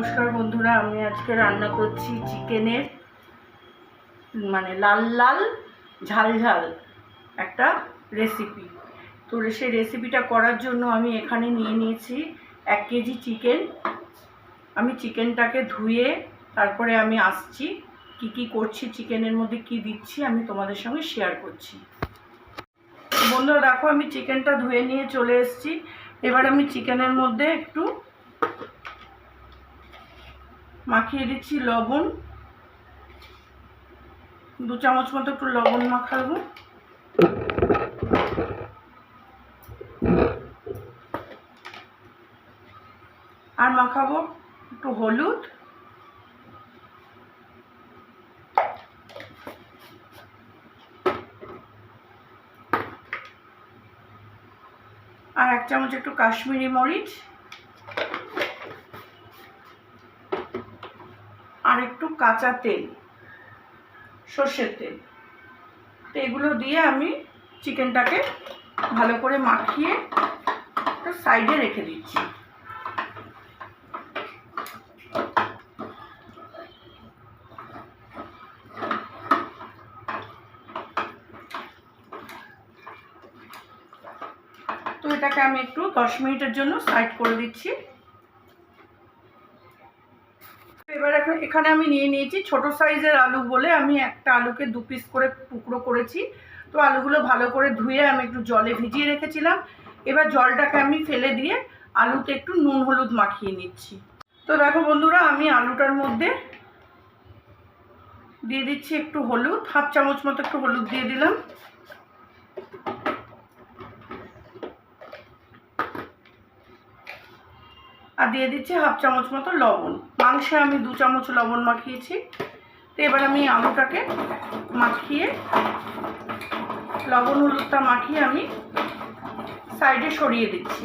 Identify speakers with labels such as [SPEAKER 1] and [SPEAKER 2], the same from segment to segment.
[SPEAKER 1] নমস্কার বন্ধুরা, আমি আজকে রান্না করছি চিকেনের মানে লাল লাল, ঝাল ঝাল একটা রেসিপি তো সেই রেসিপিটা করার জন্য আমি এখানে নিয়ে নিয়েছি এক কেজি চিকেন আমি চিকেনটাকে ধুয়ে তারপরে আমি আসছি, কি কি করছি চিকেনের মধ্যে কি দিচ্ছি, আমি তোমাদের সঙ্গে শেয়ার করছি। বন্ধুরা, দেখো আমি চিকেনটা ধুয়ে নিয়ে চলে এসেছি। এবার আমি চিকেনের মধ্যে একটু মাখিয়ে দিচ্ছি লবণ। দু চামচ মতো একটু লবণ মাখাবো। আর মাখাবো একটু হলুদ। আর এক চামচ একটু কাশ্মীরি মরিচ। আর একটু কাঁচা তেল, সর্ষের তেল। তো এগুলো দিয়ে আমি চিকেনটাকে ভালো করে মাখিয়ে সাইডে রেখে দিচ্ছি। তো এটাকে আমি একটু দশ মিনিটের জন্য সাইড করে দিচ্ছি। এখন আমি নিয়ে নিয়েছি। ছোট সাইজের আলু বলে আমি একটা আলুকে দু পিস করে টুকরো করেছি। তো আলুগুলো ভালো করে ধুয়ে আমি একটু জলে ভিজিয়ে রেখেছিলাম। এবার জলটাকে আমি ফেলে দিয়ে আলুতে একটু নুন হলুদ মাখিয়ে নিচ্ছি। তো দেখো বন্ধুরা, আমি আলুটার মধ্যে দিয়ে দিচ্ছি একটু হলুদ, হাফ চামচ মতো একটু হলুদ দিয়ে দিলাম। আর দিয়ে দিচ্ছি হাফ চামচ মতো লবণ। মাংসে আমি দু চামচ লবণ মাখিয়েছি। তো এবার আমি আলুটাকে মাখিয়ে লবণ হলুদটা মাখিয়ে আমি সাইডে সরিয়ে দিচ্ছি।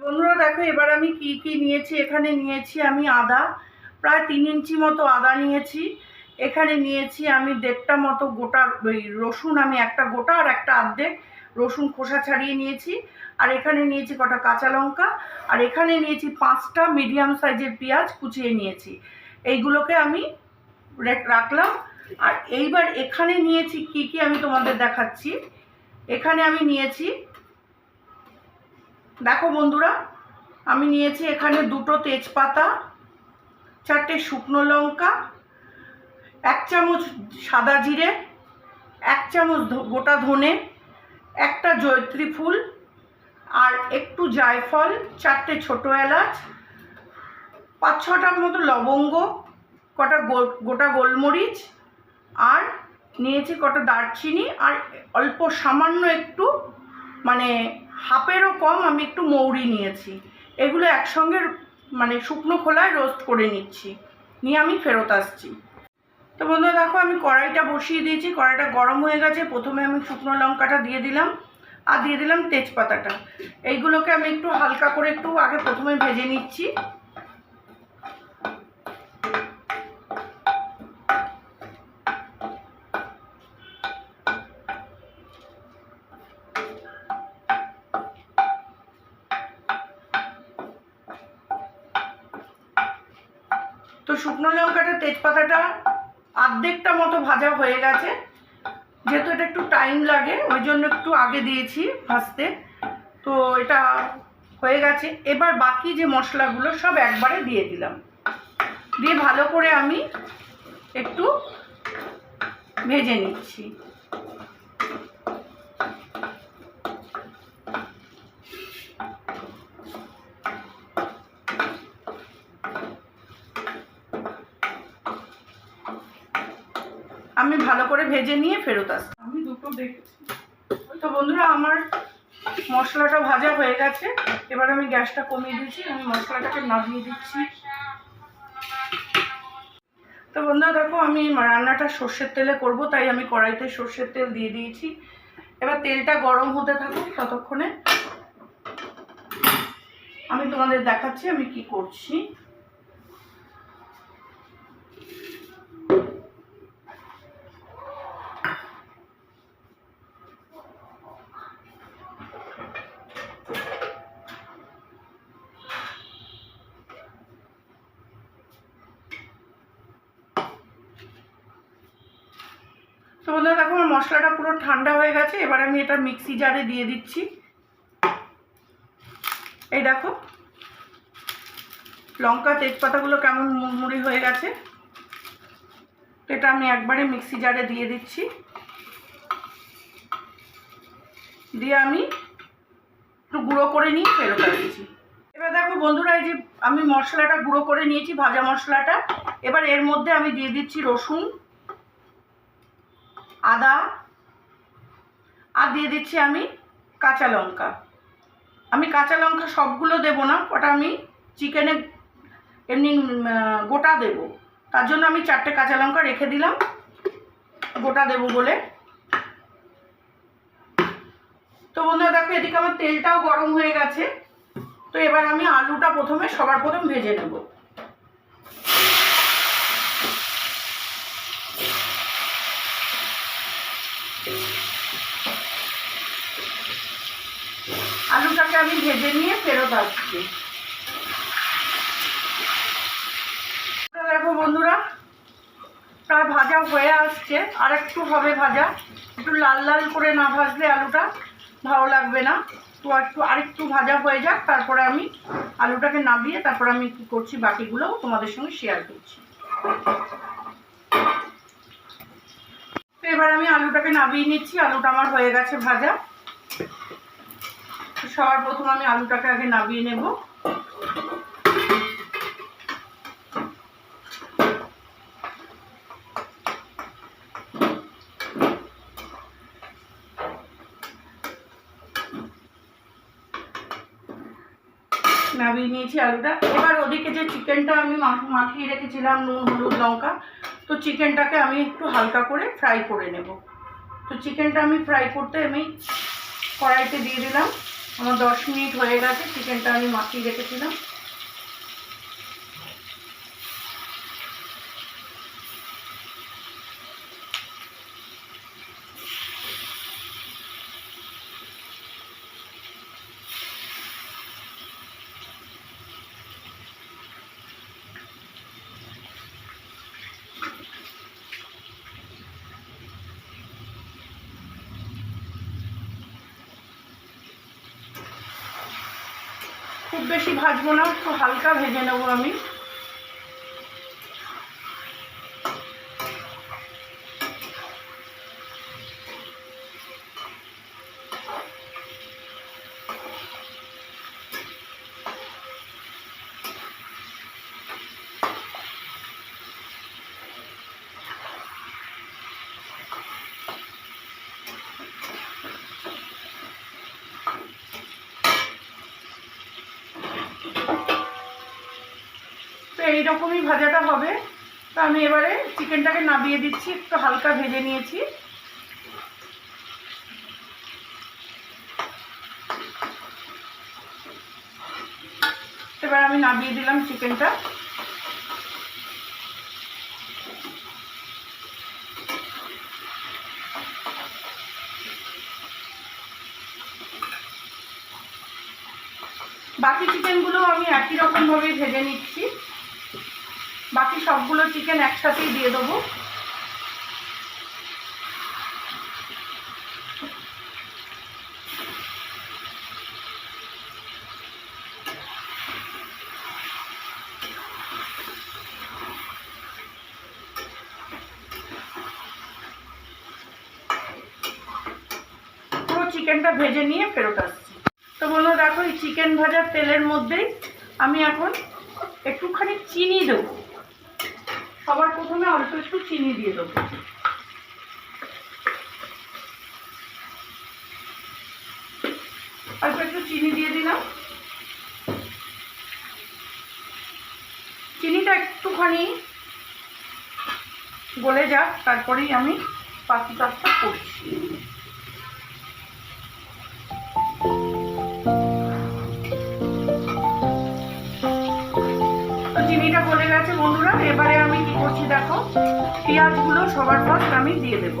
[SPEAKER 1] বন্ধুরা, দেখো, এবার আমি কি কি নিয়েছি? এখানে নিয়েছি আমি আদা। প্রায় তিন ইঞ্চি মতো আদা নিয়েছি। এখানে নিয়েছি আমি দেড়টা মতো গোটা রসুন আমি একটা গোটা আর একটা আর্ধেক রসুন খোসা ছাড়িয়ে নিয়েছি, আর এখানে নিয়েছি কটা কাঁচা লঙ্কা, আর এখানে নিয়েছি পাঁচটা মিডিয়াম সাইজের পেঁয়াজ কুচিয়ে নিয়েছি। এইগুলোকে আমি রাখলাম, আর এইবার এখানে নিয়েছি কি কি আমি তোমাদের দেখাচ্ছি। এখানে আমি নিয়েছি, দেখো বন্ধুরা, আমি নিয়েছি এখানে দুটো তেজপাতা, চারটে শুকনো লঙ্কা, এক চামচ সাদা জিরে, এক চামচ গোটা ধনে একটা জয়ত্রী ফুল আর একটু জায়ফল, চারটে ছোটো এলাচ, পাঁচ ছটার মতো লবঙ্গ, কটা গোটা গোলমরিচ আর নিয়েছি কটা দারচিনি আর অল্প সামান্য একটু মানে হাফেরও কম আমি একটু মৌরি নিয়েছি। এগুলো একসঙ্গে মানে শুকনো খোলায় রোস্ট করে নিচ্ছি। নিয়ে আমি ফেরত আসছি। তো বন্ধুরা দেখো, আমি কড়াইটা বসিয়ে দিয়েছি। কড়াইটা গরম হয়ে গেছে। প্রথমে আমি শুকনো লঙ্কাটা দিয়ে দিলাম। আর দিয়ে দিলাম তেজপাতাটা। এইগুলোকে আমি একটু হালকা করে একটু আগে প্রথমে ভেজে নিচ্ছি। তো শুকনো লঙ্কাটা, তেজপাতাটা আর্ধেকটা মতো ভাজা হয়ে গেছে। যেহেতু এটা একটু টাইম লাগে, ওই জন্য একটু আগে দিয়েছি ভাজতে। তো এটা হয়ে গেছে। এবার বাকি যে মশলাগুলো সব একবারে দিয়ে দিলাম। দিয়ে ভালো করে আমি একটু ভেজে নিচ্ছি আমি ভালো করে ভেজে নিয়ে ফেরত আসি। আমি দুটো দেখেছি। তো বন্ধুরা, আমার মশলাটা ভাজা হয়ে গেছে। এবার আমি গ্যাসটা কমিয়ে দিয়েছি আমি মশলাটাকে নামিয়ে দিচ্ছি। তো বন্ধুরা, দেখো, আমি রান্নাটা সর্ষের তেলে করব, তাই আমি কড়াইতে সর্ষের তেল দিয়ে দিয়েছি। এবার তেলটা গরম হতে থাকুক ততক্ষণে। আমি তোমাদের দেখাচ্ছি আমি কি করছি। তো বন্ধুরা দেখো, আমার মশলাটা পুরো ঠান্ডা হয়ে গেছে, এবার আমি এটা মিক্সি জারে দিয়ে দিচ্ছি। এই দেখো, লঙ্কা, তেজপাতাগুলো কেমন মুড়মুড়ি হয়ে গেছে। এটা আমি একবারে মিক্সি জারে দিয়ে দিচ্ছি। দিয়ে আমি একটু গুঁড়ো করে নিয়ে ফেরত আসছি এবার দেখো বন্ধুরা, এই যে আমি মশলাটা গুঁড়ো করে নিয়েছি, ভাজা মশলাটা। এবার এর মধ্যে আমি দিয়ে দিচ্ছি রসুন। আদা, আর দিয়ে দিচ্ছি আমি কাঁচা লঙ্কা। আমি কাঁচা লঙ্কা সবগুলো দেবো না, ওটা আমি চিকেনে এমনি গোটা দেবো। তার জন্য আমি চারটে কাঁচা লঙ্কা রেখে দিলাম, গোটা দেবো বলে। তো বন্ধুরা, দেখো, এদিকে আমার তেলটাও গরম হয়ে গেছে। তো এবার আমি আলুটা প্রথমে সবার প্রথম ভেজে নেব। আলুটাকে আমি ভেজে নিয়ে ফেরত আসছি। দেখো বন্ধুরা, প্রায় ভাজা হয়ে আসছে, আর একটু হবে ভাজা। একটু লাল লাল করে না ভাজলে আলুটা ভালো লাগবে না। তো একটু, আরেকটু ভাজা হয়ে যাক, তারপরে আমি আলুটাকে নামিয়ে তারপরে আমি কি করছি বাকিগুলো তোমাদের সঙ্গে শেয়ার করছি। তো এবার আমি আলুটাকে নামিয়ে নিচ্ছি, আলুটা আমার হয়ে গেছে ভাজা। সবার প্রথম আমি আলুটাকে আগে নামিয়ে নেব। নামিয়ে নিয়েছি আলুটা। এবার ওদিকে যে চিকেনটা আমি মাখিয়ে রেখেছিলাম, নুন, হলুদ, লঙ্কা, তো চিকেনটাকে আমি একটু হালকা করে ফ্রাই করে নেব। তো চিকেনটা আমি ফ্রাই করতে আমি কড়াইতে দিয়ে দিলাম। আমার দশ মিনিট হয়ে গেছে চিকেনটা আমি মাখিয়ে রেখেছিলাম। খুব বেশি ভাজবো না একটু হালকা ভেজে নেব আমি। তো এইরকমই ভাজাটা হবে, তো আমি এবারে চিকেনটাকে নাবিয়ে দিচ্ছি, একটু হালকা ভেজে নিয়েছি। এবার আমি নাবিয়ে দিলাম চিকেনটা। বাকি চিকেনগুলো আমি একই রকমভাবেই ভেজে নিচ্ছি। বাকি সবগুলো চিকেন একসাথেই দিয়ে দেবো। চিকেনটা ভেজে নিয়ে ফেরত আসছি। তো বলো, দেখো এই চিকেন ভাজার তেলের মধ্যেই আমি এখন একটুখানি চিনি দেবো। প্রথমে অল্প একটু চিনি দিয়ে দেবো। অল্প একটু চিনি দিয়ে দিলাম। চিনিটা একটুখানি গলে যাক, তারপরেই আমি পাখি কাজটা করছি। গেছে বন্ধুরা, এবারে আমি কি করছি দেখো? পেঁয়াজগুলো সবার ফার্স্ট আমি দিয়ে দেব।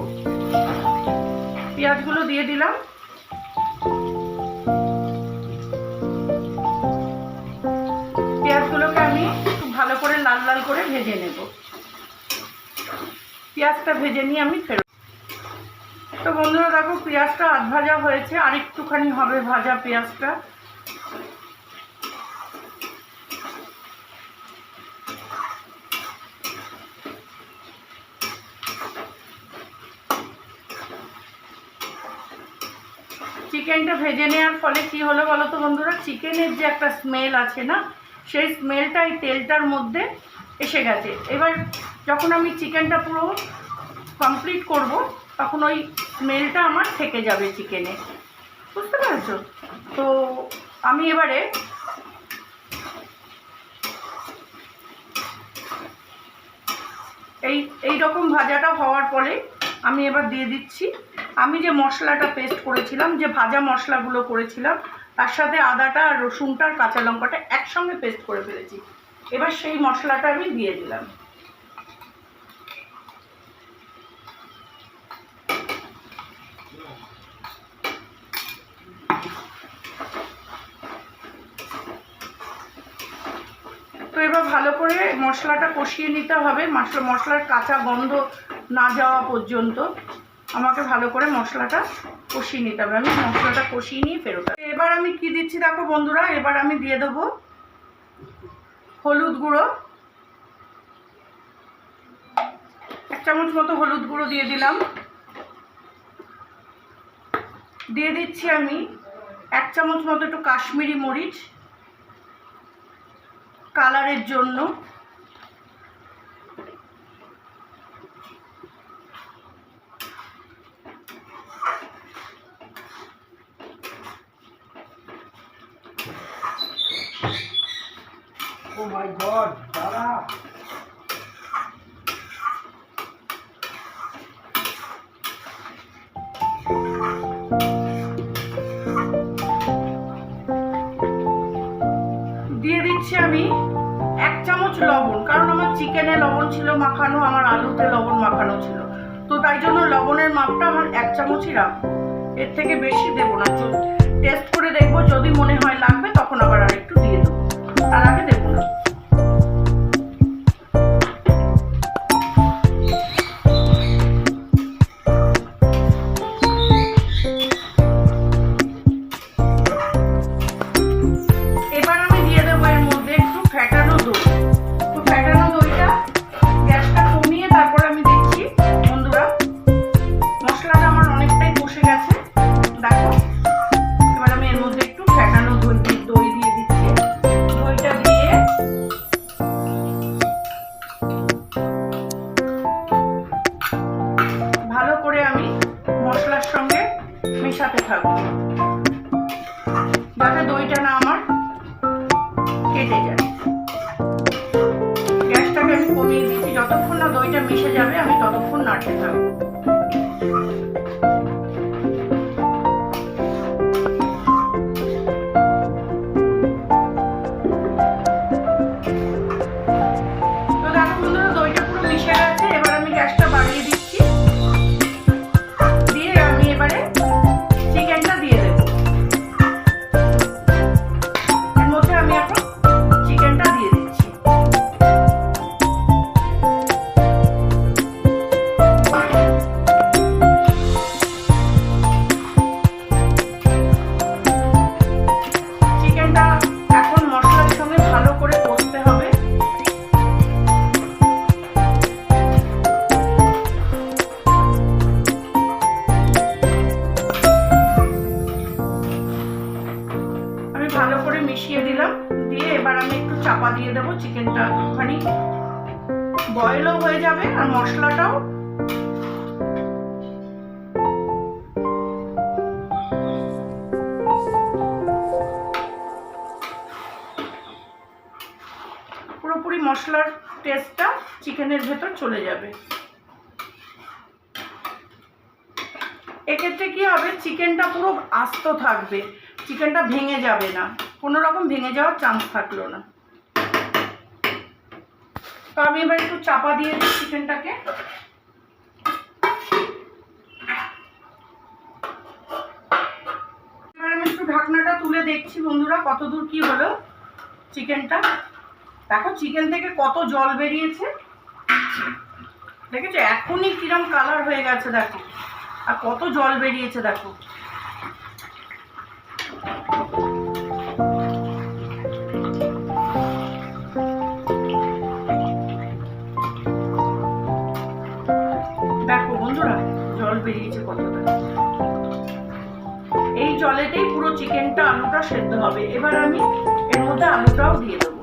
[SPEAKER 1] পেঁয়াজগুলো দিয়ে দিলাম। পেঁয়াজগুলোকে আমি একটু ভালো করে লাল লাল করে ভেজে নেব। পেঁয়াজটা ভেজে নিয়ে আমি ফেরত তো বন্ধুরা দেখো, পেঁয়াজটা আধ ভাজা হয়েছে, আর একটুখানি হবে ভাজা পেঁয়াজটা। চিকেনটা ভেজে নেওয়ার ফলে কি হলো বলো তো বন্ধুরা? চিকেনের যে একটা স্মেল আছে না, সেই স্মেলটা এই তেলটার মধ্যে এসে গেছে। এবার যখন আমি চিকেনটা পুরো কমপ্লিট করব, তখন ওই স্মেলটা আমার থেকে যাবে চিকেনে। বুঝতে পেরেছ? তো আমি এবারে এই এই রকম ভাজাটা হওয়ার পরে আমি এবার দিয়ে দিচ্ছি আমি যে মশলাটা পেস্ট করেছিলাম, যে ভাজা মশলাগুলো করেছিলাম, তার সাথে আদাটা আর রসুনটা আর কাঁচা লঙ্কাটা একসঙ্গে পেস্ট করে ফেলেছি। এবার সেই মশলাটা আমি দিয়ে দিলাম। তো এবার ভালো করে মশলাটা কষিয়ে নিতে হবে, মশলা মশলার কাঁচা গন্ধ না যাওয়া পর্যন্ত। আমাকে ভালো করে মশলাটা কষিয়ে নিতে হবে। আমি মশলাটা কষিয়ে নিয়ে ফেরত এবার আমি কি দিচ্ছি দেখো বন্ধুরা, এবার আমি দিয়ে দেবো হলুদ গুঁড়ো। এক চামচ মতো হলুদ গুঁড়ো দিয়ে দিলাম। দিয়ে দিচ্ছি আমি এক চামচ মতো একটু কাশ্মীরি মরিচ। কালারের জন্য
[SPEAKER 2] My god, Dara!
[SPEAKER 1] দিয়ে দিচ্ছি আমি এক চামচ লবণ কারণ আমার চিকেনে লবণ ছিল মাখানো আমার আলুতে লবণ মাখানো ছিল। তো তাই জন্য লবণের মাপটা আমার এক চামচই রাখব। এর থেকে বেশি দেবো না। টেস্ট করে দেখব যদি মনে হয় লাগবে তখন আবার আরেকটু চলে যাবে। এক্ষেত্রে কি হবে? চিকেনটা পুরো আস্ত থাকবে। চিকেনটা ভেঙে যাবে না। কোনো রকম ভেঙে যাওয়ার চান্স থাকল না। তো আমি এবার একটু চাপা দিয়ে দিই চিকেনটাকে। ঢাকনাটা তুলে দেখছি বন্ধুরা, কতদূর কি হলো চিকেনটা। দেখো, চিকেন থেকে কত জল বেরিয়েছে। দেখেছ? এখনই কিরম কালার হয়ে গেছে, দেখো। আর কত জল বেরিয়েছে, দেখো। দেখো বন্ধুরা, জল বেরিয়েছে এই জলেতেই পুরো চিকেনটা আলুটা সেদ্ধ হবে। এবার আমি এর মধ্যে আলুটাও দিয়ে দেবো।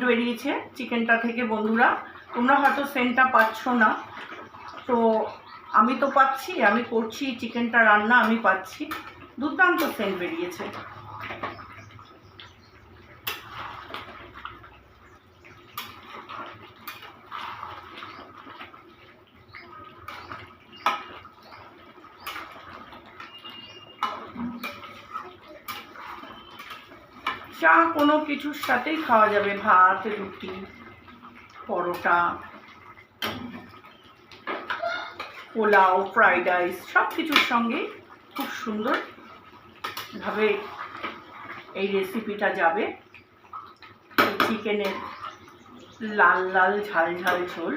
[SPEAKER 1] সেন্ট বেরিয়েছে চিকেনটা থেকে বন্ধুরা। তোমরা হয়তো সেন্টটা পাচ্ছ না। তো আমি তো পাচ্ছি, আমি করছি, চিকেনটা রান্না আমি পাচ্ছি। দুর্দান্ত সেন্ট বেরিয়েছে। চা কোনো কিছুর সাথেই খাওয়া যাবে, ভাত, রুটি, পরোটা, পোলাও ফ্রাইড রাইস সব কিছুর সঙ্গে খুব সুন্দরভাবে এই রেসিপিটা যাবে। চিকেনের লাল লাল ঝাল ঝাল ঝোল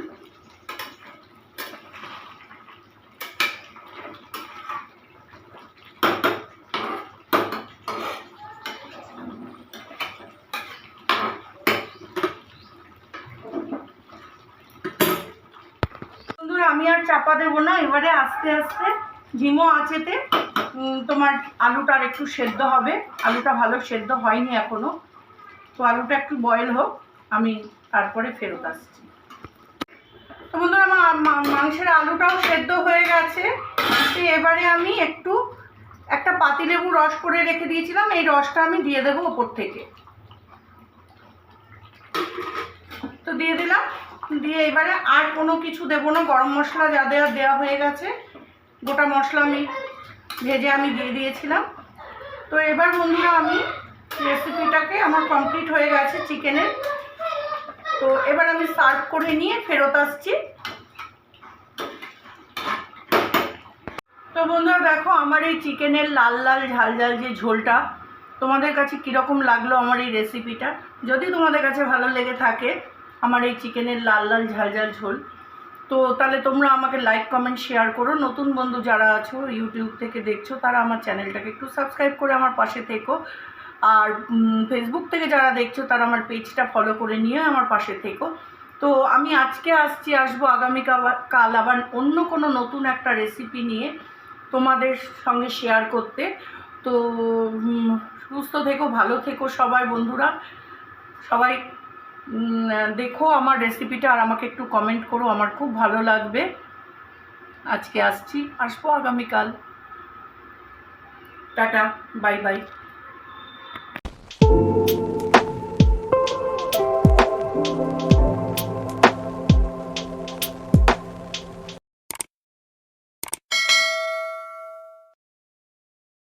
[SPEAKER 1] বন্ধুরা আমি আর চাপা দেবো না, এবারে আস্তে আস্তে ঝিমো আঁচেতে তোমার আলুটা আর একটু সেদ্ধ হবে। আলুটা ভালো সেদ্ধ হয়নি এখনও। তো আলুটা একটু বয়েল হোক, আমি তারপরে ফেরত আসছি। তো বন্ধুরা আমার মাংসের আলুটাও সেদ্ধ হয়ে গেছে। এবারে আমি একটু একটা পাতিলেবু রস করে রেখে দিয়েছিলাম। এই রসটা আমি দিয়ে দেবো ওপর থেকে। তো দিয়ে দিলাম। দিয়ে এবারে আর কোনো কিছু দেবো না। গরম মশলা যা দেওয়া দেওয়া হয়ে গেছে, গোটা মশলা আমি ভেজে আমি দিয়ে দিয়েছিলাম। তো এবার বন্ধুরা আমি রেসিপিটাকে আমার কমপ্লিট হয়ে গেছে চিকেনের তো এবার আমি সার্ভ করে নিয়ে ফেরত আসছি। তো বন্ধুরা দেখো, আমার এই চিকেনের লাল লাল ঝাল ঝাল যে ঝোলটা, তোমাদের কাছে কীরকম লাগল আমার এই রেসিপিটা যদি তোমাদের কাছে ভালো লেগে থাকে আমার এই চিকেনের লাল লাল ঝাল ঝাল ঝোল। তো তাহলে তোমরা আমাকে লাইক কমেন্ট শেয়ার করো। নতুন বন্ধু যারা আছো ইউটিউব থেকে দেখছ, তারা আমার চ্যানেলটাকে একটু সাবস্ক্রাইব করে আমার পাশে থেকো। আর ফেসবুক থেকে যারা দেখছ, তারা আমার পেজটা ফলো করে নিয়ে আমার পাশে থেকো। তো আমি আজকে আসছি, আসব আগামীকাল, কাল আবার অন্য কোনো নতুন একটা রেসিপি নিয়ে তোমাদের সঙ্গে শেয়ার করতে। তো সুস্থ থেকো, ভালো থেকো সবাই বন্ধুরা। সবাই দেখো আমার রেসিপিটা আর আমাকে একটু কমেন্ট করো, আমার খুব ভালো লাগবে। আজকে আসছি, আসব আগামীকাল। Tata bye bye